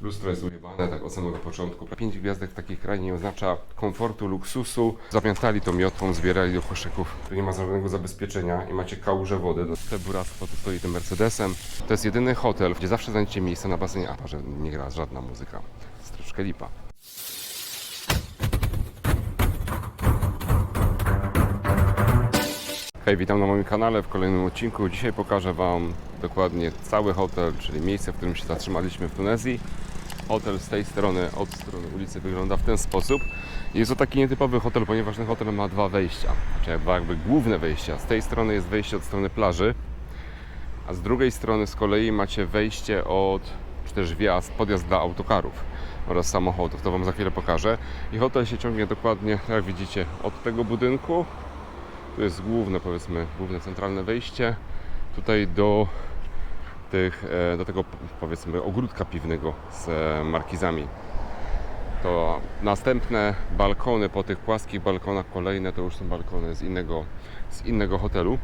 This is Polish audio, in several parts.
Lustro jest ujebane tak od samego początku. Pięć gwiazdek w takiej krainie nie oznacza komfortu, luksusu. Zapamiętali to miotłą, zbierali do koszyków. Tu nie ma żadnego zabezpieczenia i macie kałuże wody. Te buractwo tu stoi tym Mercedesem. To jest jedyny hotel, gdzie zawsze znajdziecie miejsce na basenie, a że nie gra żadna muzyka. Jest troszkę lipa. Hej, witam na moim kanale w kolejnym odcinku. Dzisiaj pokażę Wam dokładnie cały hotel, czyli miejsce, w którym się zatrzymaliśmy w Tunezji. Hotel z tej strony, od strony ulicy wygląda w ten sposób. Jest to taki nietypowy hotel, ponieważ ten hotel ma dwa wejścia, czyli dwa jakby główne wejścia. Z tej strony jest wejście od strony plaży, a z drugiej strony z kolei macie wejście od, czy też wjazd, podjazd dla autokarów oraz samochodów. To Wam za chwilę pokażę. I hotel się ciągnie dokładnie, jak widzicie, od tego budynku to jest główne, powiedzmy, główne centralne wejście. Tutaj do, tych, e, do tego, powiedzmy, ogródka piwnego z e, markizami. To następne balkony po tych płaskich balkonach, kolejne to już są balkony z innego, z innego hotelu.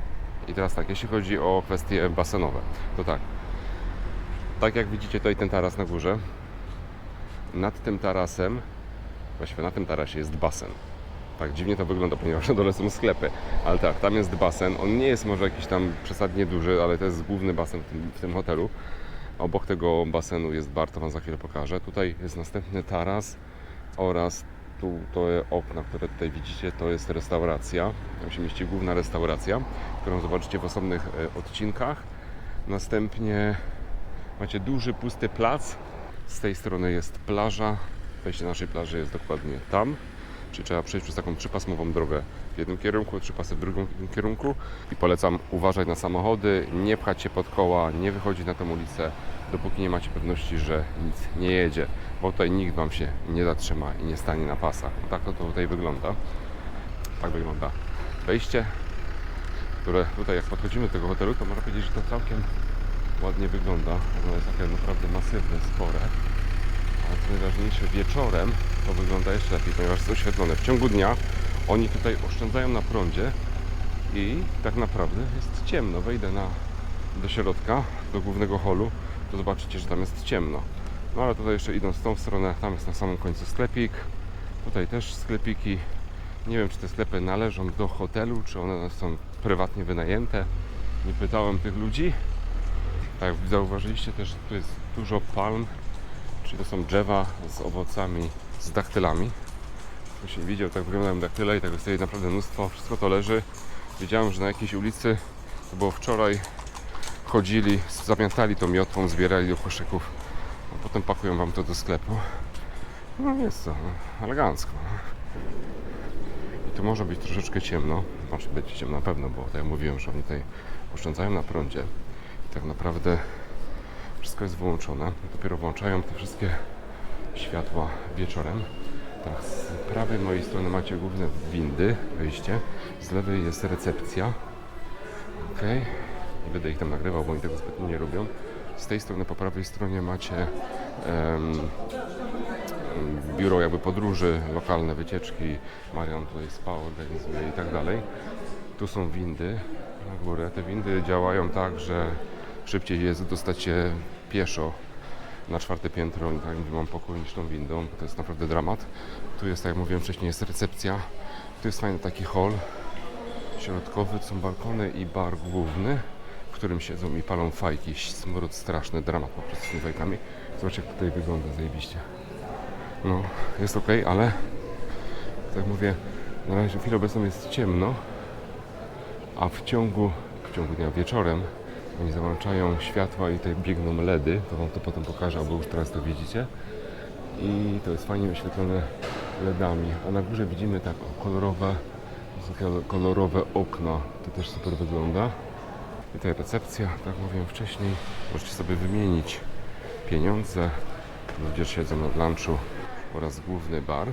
I teraz tak, jeśli chodzi o kwestie basenowe, to tak. Tak jak widzicie tutaj ten taras na górze, nad tym tarasem, właściwie na tym tarasie jest basen. Tak dziwnie to wygląda, ponieważ na dole są sklepy. Ale tak, tam jest basen. On nie jest może jakiś tam przesadnie duży, ale to jest główny basen w tym, w tym hotelu. Obok tego basenu jest bar, to Wam za chwilę pokażę. Tutaj jest następny taras oraz tu te okna, które tutaj widzicie, to jest restauracja. Tam się mieści główna restauracja, którą zobaczycie w osobnych e, odcinkach. Następnie macie duży, pusty plac. Z tej strony jest plaża. Wejście naszej plaży jest dokładnie tam. Trzeba przejść przez taką trzypasmową drogę w jednym kierunku, trzy pasy w drugim kierunku. I polecam uważać na samochody, nie pchać się pod koła, nie wychodzić na tą ulicę, dopóki nie macie pewności, że nic nie jedzie. Bo tutaj nikt Wam się nie zatrzyma i nie stanie na pasach. Tak to tutaj wygląda. Tak wygląda wejście, które tutaj jak podchodzimy do tego hotelu, to można powiedzieć, że to całkiem ładnie wygląda. Ono jest takie naprawdę masywne, spore. Ale co najważniejsze, wieczorem to wygląda jeszcze lepiej, ponieważ jest oświetlone. W ciągu dnia oni tutaj oszczędzają na prądzie i tak naprawdę jest ciemno. Wejdę na, do środka, do głównego holu, to zobaczycie, że tam jest ciemno. No ale tutaj jeszcze idąc w tą stronę, tam jest na samym końcu sklepik. Tutaj też sklepiki. Nie wiem, czy te sklepy należą do hotelu, czy one są prywatnie wynajęte. Nie pytałem tych ludzi. Tak, zauważyliście też, tu jest dużo palm, Czyli to są drzewa z owocami, z daktylami. Ktoś nie widział, tak wyglądają daktyle i tego stoi naprawdę mnóstwo. Wszystko to leży. Widziałem, że na jakiejś ulicy, to było wczoraj, chodzili, zamiatali to miotłą, zbierali do koszyków, a potem pakują Wam to do sklepu. No jest to, elegancko. I tu może być troszeczkę ciemno, znaczy będzie ciemno na pewno, bo tak jak mówiłem, że oni tutaj oszczędzają na prądzie. I tak naprawdę wszystko jest wyłączone. Dopiero włączają te wszystkie światła wieczorem. Tak, z prawej mojej strony macie główne windy, wyjście. Z lewej jest recepcja. Ok. Nie będę ich tam nagrywał, bo oni tego zbytnio nie robią. Z tej strony po prawej stronie macie em, biuro jakby podróży, lokalne wycieczki. Marian tutaj spał, organizuje i tak dalej. Tu są windy na górę. Te windy działają tak, że szybciej jest dostać się pieszo na czwarte piętro, tak gdzie mam pokój niż tą windą, bo to jest naprawdę dramat. Tu jest, tak jak mówiłem wcześniej, jest recepcja. Tu jest fajny taki hall środkowy, są balkony i bar główny, w którym siedzą i palą fajki. Smród straszny, dramat po prostu z tymi fajkami. Zobaczcie jak tutaj wygląda zajebiście. No, jest ok, ale tak mówię, na razie w obecną jest ciemno, a w ciągu, w ciągu dnia wieczorem oni załączają światła i tutaj biegną LEDy, to Wam to potem pokażę, bo już teraz to widzicie. I to jest fajnie oświetlone LEDami. A na górze widzimy tak kolorowe, kolorowe okna. To też super wygląda. I tutaj recepcja, tak mówiłem wcześniej. Możecie sobie wymienić pieniądze. Ludzie siedzą na lunchu oraz główny bar.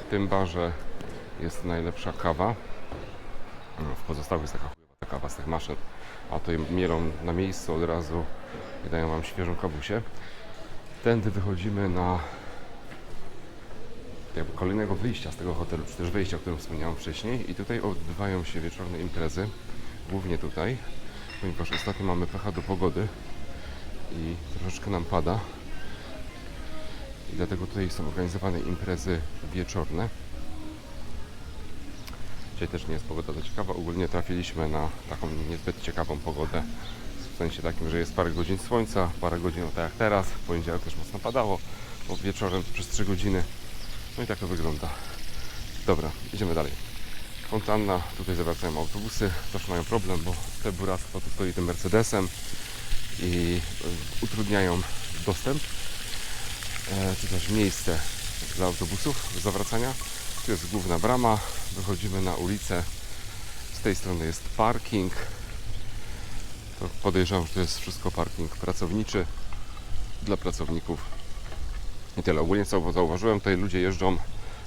W tym barze jest najlepsza kawa. No, W pozostałych jest taka kawa z tych maszyn a to mielą na miejscu od razu i dają Wam świeżą kawusię. Tędy wychodzimy na jakby kolejnego wyjścia z tego hotelu, czy też wyjścia, o którym wspomniałem wcześniej i tutaj odbywają się wieczorne imprezy, głównie tutaj, ponieważ ostatnio mamy pecha do pogody i troszeczkę nam pada i dlatego tutaj są organizowane imprezy wieczorne. Dzisiaj też nie jest pogoda za ciekawa. Ogólnie trafiliśmy na taką niezbyt ciekawą pogodę. W sensie takim, że jest parę godzin słońca, parę godzin tak jak teraz. W poniedziałek też mocno padało, bo wieczorem przez 3 godziny. No i tak to wygląda. Dobra, idziemy dalej. Fontanna, tutaj zawracają autobusy, też mają problem, bo te buractwo tu stoi tym Mercedesem i y, utrudniają dostęp, e, czy też miejsce dla autobusów do zawracania. Tu jest główna brama, wychodzimy na ulicę, z tej strony jest parking. To podejrzewam, że to jest wszystko parking pracowniczy dla pracowników. I tyle. Ogólnie co zauważyłem, tutaj ludzie jeżdżą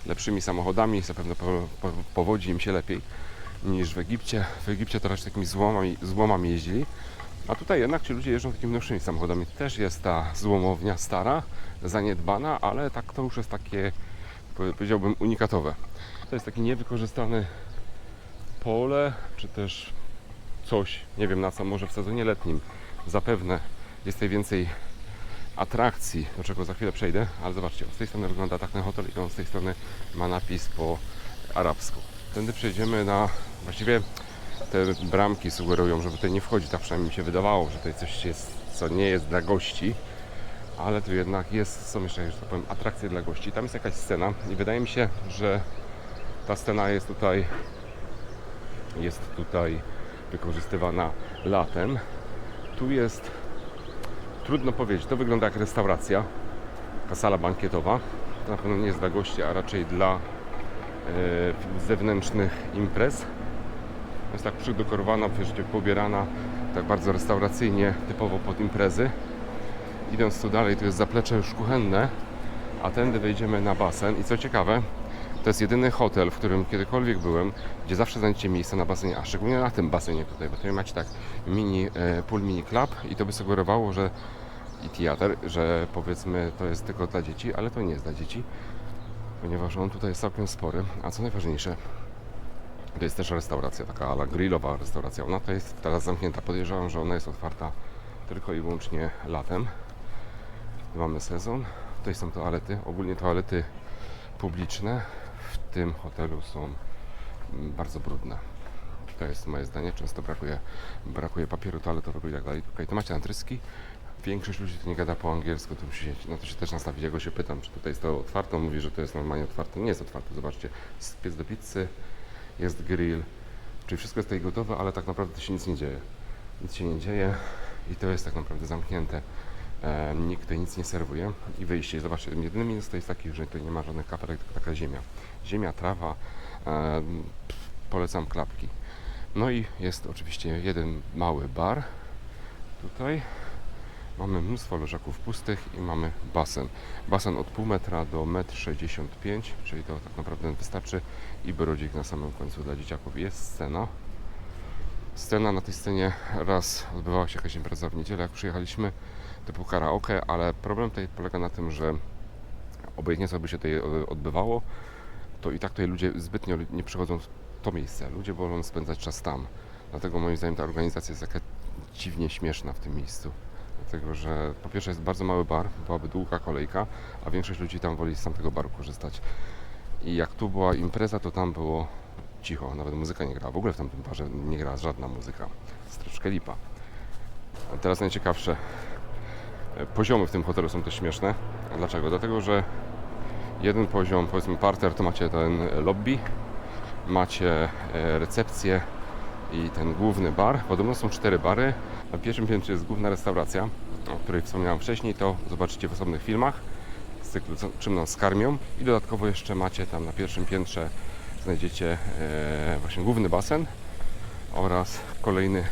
lepszymi samochodami, zapewne po, po, powodzi im się lepiej niż w Egipcie. W Egipcie to raczej takimi złomami, złomami jeździli, a tutaj jednak ci ludzie jeżdżą takimi nowszymi samochodami. Też jest ta złomownia stara, zaniedbana, ale tak to już jest takie, powiedziałbym, unikatowe. To jest taki niewykorzystane pole, czy też coś, nie wiem na co, może w sezonie letnim zapewne jest tutaj więcej atrakcji, do czego za chwilę przejdę, ale zobaczcie, z tej strony wygląda tak ten hotel i on z tej strony ma napis po arabsku. Tędy przejdziemy na, właściwie te bramki sugerują, że tutaj nie wchodzi, tak przynajmniej mi się wydawało, że tutaj coś jest, co nie jest dla gości, ale tu jednak jest, są jeszcze, że tak powiem, atrakcje dla gości. Tam jest jakaś scena i wydaje mi się, że ta scena jest tutaj jest tutaj wykorzystywana latem. Tu jest trudno powiedzieć, to wygląda jak restauracja, taka sala bankietowa. To na pewno nie jest dla gości, a raczej dla e, zewnętrznych imprez. Jest tak przydekorowana, wiesz, pobierana tak bardzo restauracyjnie, typowo pod imprezy. Idąc tu dalej, tu jest zaplecze już kuchenne, a tędy wejdziemy na basen. I co ciekawe, to jest jedyny hotel, w którym kiedykolwiek byłem, gdzie zawsze znajdziecie miejsce na basenie, a szczególnie na tym basenie tutaj, bo tutaj macie tak mini, e, pool mini club i to by sugerowało, że i teatr, że powiedzmy to jest tylko dla dzieci, ale to nie jest dla dzieci, ponieważ on tutaj jest całkiem spory, a co najważniejsze, to jest też restauracja, taka ala grillowa restauracja. Ona to jest teraz zamknięta. Podejrzewam, że ona jest otwarta tylko i wyłącznie latem. Mamy sezon. Tutaj są toalety. Ogólnie toalety publiczne w tym hotelu są mm, bardzo brudne. To jest moje zdanie. Często brakuje, brakuje papieru toaletowego i tak dalej. Tutaj to macie antryski. Większość ludzi tu nie gada po angielsku, to musi się, no to się też nastawić. Ja go się pytam, czy tutaj jest to otwarte. On mówi, że to jest normalnie otwarte. Nie jest otwarte, zobaczcie. Jest piec do pizzy, jest grill, czyli wszystko jest tutaj gotowe, ale tak naprawdę się nic nie dzieje. Nic się nie dzieje i to jest tak naprawdę zamknięte. E, nikt nic nie serwuje i wyjście. Zobaczcie, jedyny minus to jest taki, że tutaj nie ma żadnych kaperek, tylko taka ziemia. Ziemia, trawa, e, polecam klapki. No i jest oczywiście jeden mały bar tutaj. Mamy mnóstwo leżaków pustych i mamy basen. Basen od pół metra do 1,65 m, czyli to tak naprawdę wystarczy i brodzik na samym końcu dla dzieciaków. Jest scena. Scena na tej scenie raz odbywała się jakaś impreza w niedzielę, jak przyjechaliśmy, typu karaoke, ale problem tutaj polega na tym, że obojętnie co by się tutaj e, odbywało, to i tak tutaj ludzie zbytnio nie przychodzą w to miejsce. Ludzie wolą spędzać czas tam. Dlatego moim zdaniem ta organizacja jest taka dziwnie śmieszna w tym miejscu. Dlatego, że po pierwsze jest bardzo mały bar, byłaby długa kolejka, a większość ludzi tam woli z tamtego baru korzystać. I jak tu była impreza, to tam było cicho, nawet muzyka nie grała. W ogóle w tamtym barze nie grała żadna muzyka. Jest troszkę lipa. A teraz najciekawsze. Poziomy w tym hotelu są też śmieszne. Dlaczego? Dlatego, że jeden poziom, powiedzmy parter, to macie ten lobby, macie e, recepcję i ten główny bar. Podobno są cztery bary. Na pierwszym piętrze jest główna restauracja, o której wspomniałem wcześniej. To zobaczycie w osobnych filmach z cyklu Czym nas karmią. I dodatkowo jeszcze macie tam na pierwszym piętrze znajdziecie e, właśnie główny basen oraz kolejny,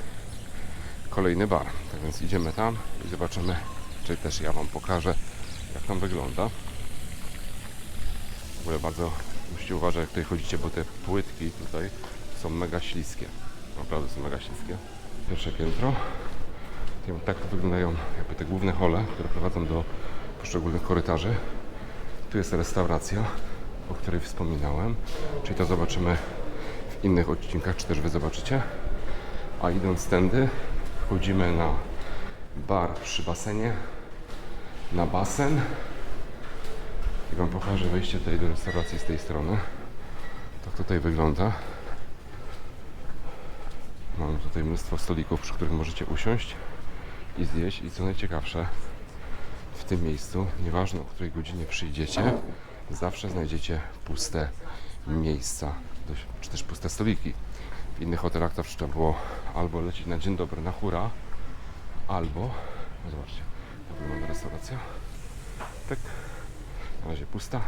kolejny bar. Tak więc idziemy tam i zobaczymy, czy też ja Wam pokażę, jak tam wygląda. W ogóle bardzo musicie uważać, jak tutaj chodzicie, bo te płytki tutaj są mega śliskie. Naprawdę są mega śliskie. Pierwsze piętro. Tutaj Tak wyglądają jakby te główne hole, które prowadzą do poszczególnych korytarzy. Tu jest restauracja, o której wspominałem, czyli to zobaczymy w innych odcinkach, czy też Wy zobaczycie. A idąc tędy, wchodzimy na bar przy basenie, na basen I Wam pokażę wejście tutaj do restauracji z tej strony. Tak tutaj wygląda. Mamy tutaj mnóstwo stolików, przy których możecie usiąść i zjeść. I co najciekawsze, w tym miejscu, nieważne o której godzinie przyjdziecie, zawsze znajdziecie puste miejsca, czy też puste stoliki. W innych hotelach to trzeba było albo lecieć na dzień dobry, na hura, albo, no zobaczcie, jak wygląda restauracja. Tak, na razie pusta.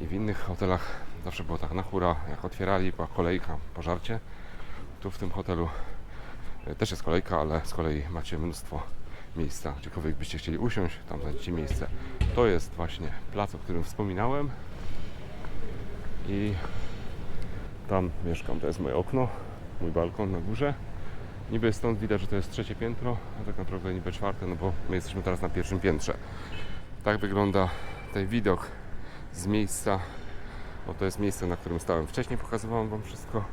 I w innych hotelach zawsze było tak na hura, jak otwierali, była kolejka, pożarcie. Tu w tym hotelu e, też jest kolejka, ale z kolei macie mnóstwo miejsca. Gdziekolwiek byście chcieli usiąść, tam znajdziecie miejsce. To jest właśnie plac, o którym wspominałem. I tam mieszkam, to jest moje okno, mój balkon na górze. Niby stąd widać, że to jest trzecie piętro, a tak naprawdę niby czwarte, no bo my jesteśmy teraz na pierwszym piętrze. Tak wygląda ten widok z miejsca. Bo to jest miejsce, na którym stałem wcześniej, pokazywałem Wam wszystko.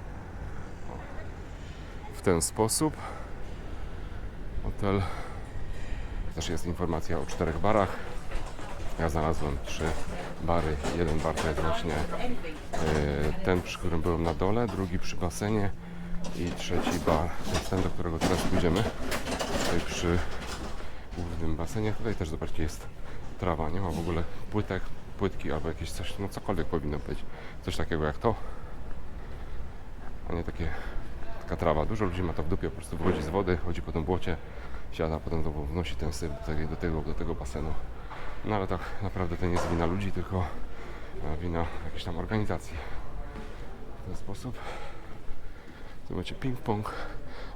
W ten sposób. Hotel. Też jest informacja o czterech barach. Ja znalazłem trzy bary. Jeden bar to jest właśnie e, ten, przy którym byłem na dole, drugi przy basenie i trzeci bar to jest ten, do którego teraz pójdziemy. Tutaj przy głównym basenie. Tutaj też zobaczcie jest trawa, nie ma w ogóle płytek, płytki albo jakieś coś, no cokolwiek powinno być. Coś takiego jak to, a nie takie, taka trawa. Dużo ludzi ma to w dupie, po prostu wychodzi z wody, chodzi po tym błocie, siada, potem znowu wnosi ten syf do tego, do tego, do tego basenu. No ale tak naprawdę to nie jest wina ludzi, tylko e, wina jakiejś tam organizacji. W ten sposób. Tu macie ping-pong.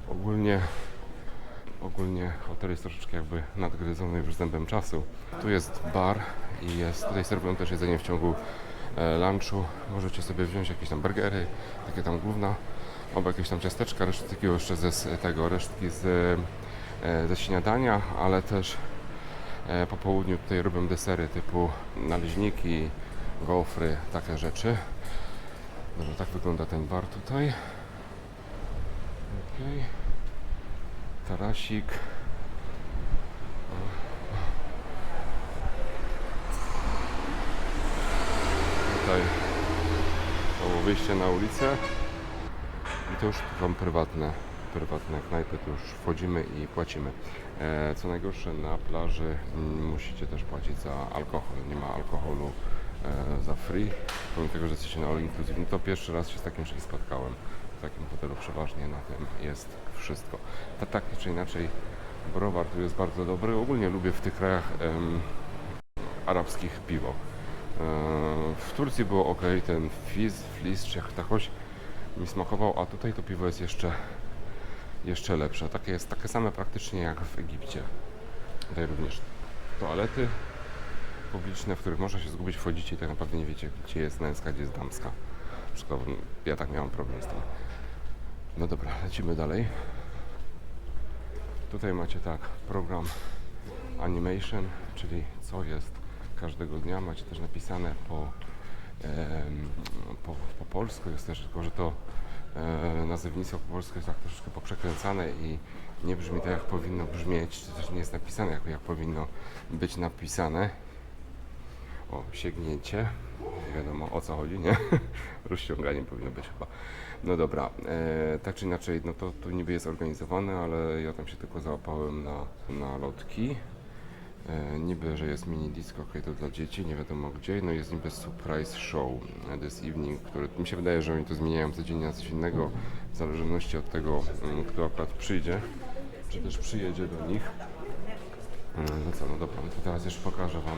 Ogólnie ogólnie hotel jest troszeczkę jakby nadgryzony już zębem czasu. Tu jest bar i jest, tutaj serwują też jedzenie w ciągu e, lunchu. Możecie sobie wziąć jakieś tam burgery, takie tam główna, albo jakieś tam ciasteczka, resztki jeszcze ze z tego, resztki z, e, ze śniadania, ale też e, po południu tutaj robią desery typu naleźniki, gofry, takie rzeczy. Dobra, tak wygląda ten bar tutaj. Okej. Tarasik. Tutaj to było wyjście na ulicę. I to już są prywatne, prywatne knajpy, tu już wchodzimy i płacimy. E, co najgorsze, na plaży mm, musicie też płacić za alkohol. Nie ma alkoholu e, za free, pomimo tego, że jesteście na all inclusive. No to pierwszy raz się z takim czymś spotkałem. W takim hotelu przeważnie na tym jest wszystko. Ta, tak czy inaczej, browar tu jest bardzo dobry. Ogólnie lubię w tych krajach em, arabskich piwo. E, w Turcji było ok, ten fizz, flis, czy jak takoś mi smakował, a tutaj to piwo jest jeszcze, jeszcze lepsze. Takie jest takie same praktycznie jak w Egipcie. Tutaj również toalety publiczne, w których można się zgubić, wchodzicie i tak naprawdę nie wiecie, gdzie jest męska, gdzie jest damska. Przykładowo, ja tak miałem problem z tym. No dobra, lecimy dalej. Tutaj macie tak, program animation, czyli co jest każdego dnia. Macie też napisane po, em, po, po polsku, jest też tylko, że to e, nazewnictwo po polsku jest tak troszeczkę poprzekręcane i nie brzmi tak jak powinno brzmieć, czy też nie jest napisane jak, jak powinno być napisane. O, sięgnięcie. Nie wiadomo o co chodzi, nie? Rozciąganie powinno być chyba. No dobra, e, tak czy inaczej, no to tu niby jest organizowane, ale ja tam się tylko załapałem na, na lotki. E, niby, że jest mini disco, okej, to dla dzieci, nie wiadomo gdzie. No jest niby surprise show e, this evening, który mi się wydaje, że oni to zmieniają codziennie na coś innego, w zależności od tego, mm, kto akurat przyjdzie, czy też przyjedzie do nich. Mm, No co, no dobra, no to teraz jeszcze pokażę Wam.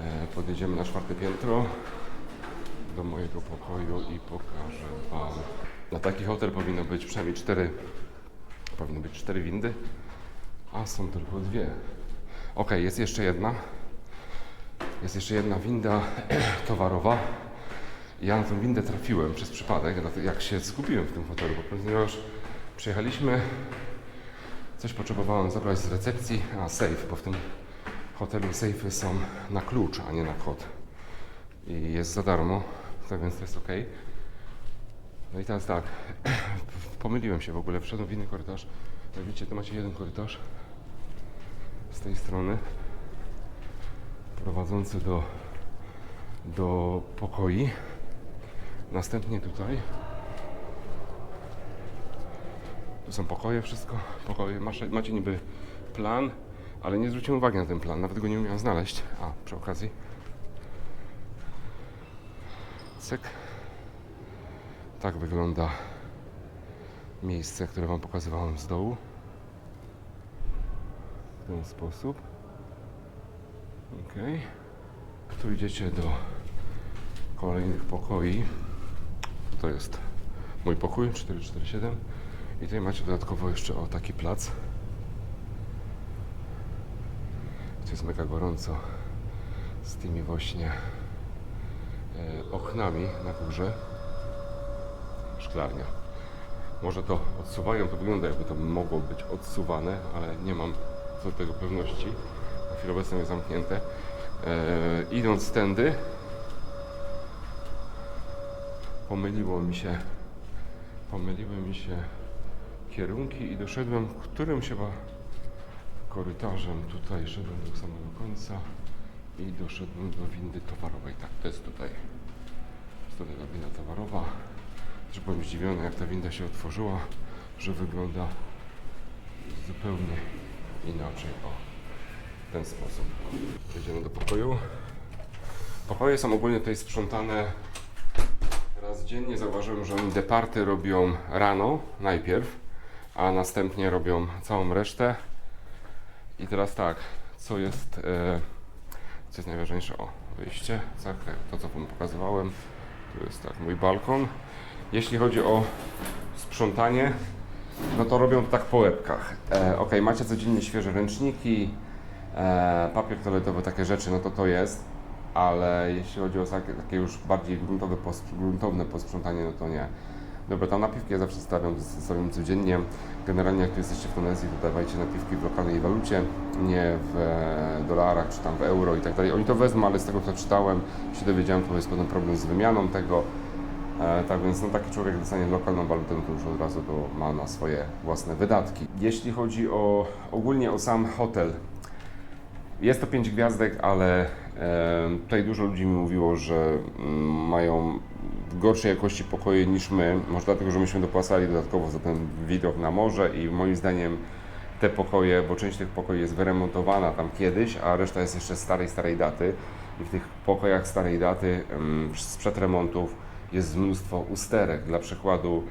E, Podjedziemy na czwarte piętro do mojego pokoju i pokażę Wam. Na taki hotel powinno być przynajmniej cztery, powinny być cztery windy, a są tylko dwie. Ok, jest jeszcze jedna. Jest jeszcze jedna winda towarowa. Ja na tą windę trafiłem przez przypadek, jak się zgubiłem w tym hotelu, ponieważ przyjechaliśmy, coś potrzebowałem zabrać z recepcji, a safe, bo w tym hotelu safe'y są na klucz, a nie na kod. I jest za darmo, tak więc to jest ok. No i teraz tak, pomyliłem się w ogóle, wszedłem w inny korytarz. Jak widzicie, tu macie jeden korytarz z tej strony prowadzący do do pokoi. Następnie tutaj. Tu są pokoje, wszystko. Pokoje. Macie niby plan, ale nie zwróciłem uwagi na ten plan. Nawet go nie umiałem znaleźć. A, przy okazji. Cyk. Tak wygląda miejsce, które Wam pokazywałem z dołu. W ten sposób. Ok. Tu idziecie do kolejnych pokoi. To jest mój pokój 447. I tutaj macie dodatkowo jeszcze o taki plac. Gdzie jest mega gorąco z tymi właśnie e, oknami na górze. Szklarnia. Może to odsuwają, to wygląda jakby to mogło być odsuwane, ale nie mam co do tego pewności. Na chwilę obecną jest zamknięte. E, idąc tędy, pomyliło mi się, pomyliły mi się kierunki i doszedłem którymś chyba korytarzem tutaj, szedłem do samego końca i doszedłem do windy towarowej. Tak, to jest tutaj. Jest ta winda towarowa. Też byłem zdziwiony, jak ta winda się otworzyła, że wygląda zupełnie inaczej. O, w ten sposób. Jedziemy do pokoju. Pokoje są ogólnie tutaj sprzątane raz dziennie. Zauważyłem, że oni departy robią rano najpierw, a następnie robią całą resztę. I teraz tak, co jest, e, co jest najważniejsze? O, wyjście, tak, tak, to co Wam pokazywałem. Tu jest tak mój balkon. Jeśli chodzi o sprzątanie, no to robią to tak po łebkach. E, ok, macie codziennie świeże ręczniki, e, papier toaletowy, takie rzeczy, no to to jest, ale jeśli chodzi o takie, takie już bardziej gruntowe, gruntowne posprzątanie, no to nie. Dobra, tam napiwki ja zawsze stawiam, stawiam codziennie. Generalnie jak tu jesteście w Tunezji, to dawajcie napiwki w lokalnej walucie, nie w e, dolarach czy tam w euro i tak dalej. Oni to wezmą, ale z tego co czytałem, się dowiedziałem, to jest potem problem z wymianą tego. E, tak więc no, taki człowiek dostanie lokalną walutę, no to już od razu to ma na swoje własne wydatki. Jeśli chodzi o ogólnie o sam hotel, jest to 5 gwiazdek, ale tutaj dużo ludzi mi mówiło, że mm, mają gorszej jakości pokoje niż my. Może dlatego, że myśmy dopłacali dodatkowo za ten widok na morze i moim zdaniem te pokoje, bo część tych pokoi jest wyremontowana tam kiedyś, a reszta jest jeszcze starej, starej daty. I w tych pokojach starej daty sprzed remontów jest mnóstwo usterek. Dla przykładu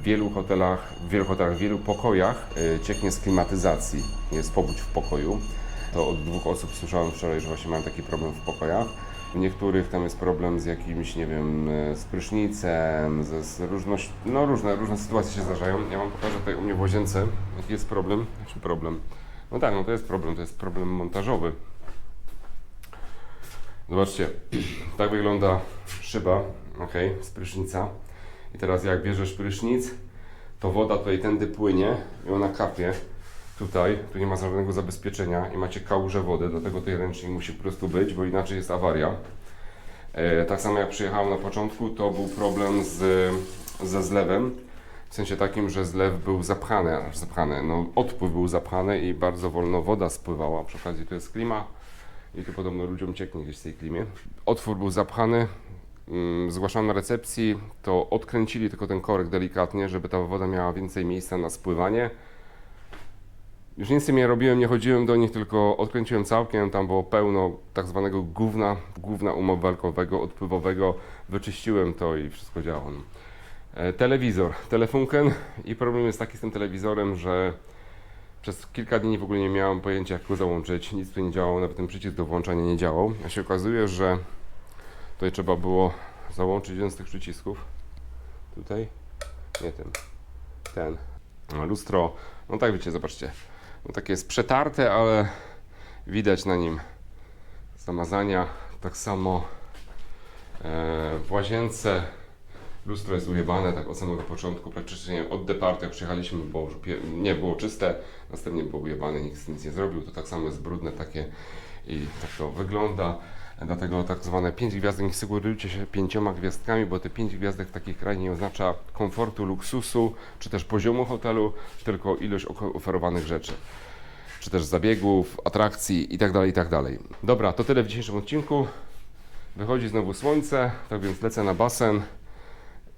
w wielu hotelach, w wielu hotelach, w wielu pokojach y, cieknie z klimatyzacji. Jest powódź w pokoju. To od dwóch osób słyszałem wczoraj, że właśnie mają taki problem w pokojach. W niektórych tam jest problem z jakimś, nie wiem, y, z prysznicem, ze, z różność, no różne, różne sytuacje się zdarzają. Ja Wam pokażę tutaj u mnie w łazience, jaki jest problem. Jaki problem? No tak, no to jest problem, to jest problem montażowy. Zobaczcie, tak wygląda szyba, ok, z prysznica. I teraz jak bierzesz prysznic, to woda tutaj tędy płynie i ona kapie tutaj. Tu nie ma żadnego zabezpieczenia i macie kałużę wody, dlatego tutaj ręcznik musi po prostu być, bo inaczej jest awaria. E, tak samo jak przyjechałem na początku, to był problem z, ze zlewem. W sensie takim, że zlew był zapchany, aż zapchany. No, odpływ był zapchany i bardzo wolno woda spływała. Przy okazji tu jest klima i tu podobno ludziom cieknie gdzieś w tej klimie. Otwór był zapchany, mm, zgłaszałem na recepcji, to odkręcili tylko ten korek delikatnie, żeby ta woda miała więcej miejsca na spływanie. Już nic z tym nie robiłem, nie chodziłem do nich, tylko odkręciłem całkiem, tam było pełno tak zwanego gówna, gówna umywalkowego, odpływowego, wyczyściłem to i wszystko działało. No. E, Telewizor, telefunken i problem jest taki z tym telewizorem, że przez kilka dni w ogóle nie miałem pojęcia jak go załączyć, nic tu nie działało, nawet ten przycisk do włączania nie działał. A się okazuje, że tutaj trzeba było załączyć jeden z tych przycisków. Tutaj? Nie ten. Ten. Lustro, no tak wiecie, zobaczcie. No takie jest przetarte, ale widać na nim zamazania. Tak samo e, w łazience lustro jest ujebane tak od samego początku, praktycznie od departu jak przyjechaliśmy pie- nie było czyste, następnie było ujebane, nikt nic nie zrobił, to tak samo jest brudne takie i tak to wygląda. Dlatego tak zwane 5 gwiazdek, nie sugerujcie się pięcioma gwiazdkami, bo te 5 gwiazdek w takich krajach nie oznacza komfortu, luksusu czy też poziomu hotelu, tylko ilość oferowanych rzeczy czy też zabiegów, atrakcji itd., tak itd. Tak Dobra, to tyle w dzisiejszym odcinku. Wychodzi znowu słońce, tak więc lecę na basen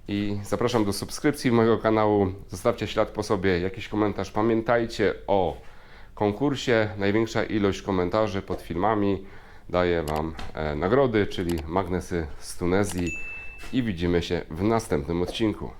i zapraszam do subskrypcji mojego kanału. Zostawcie ślad po sobie, jakiś komentarz. Pamiętajcie o konkursie. Największa ilość komentarzy pod filmami daję Wam e, nagrody, czyli magnesy z Tunezji i widzimy się w następnym odcinku.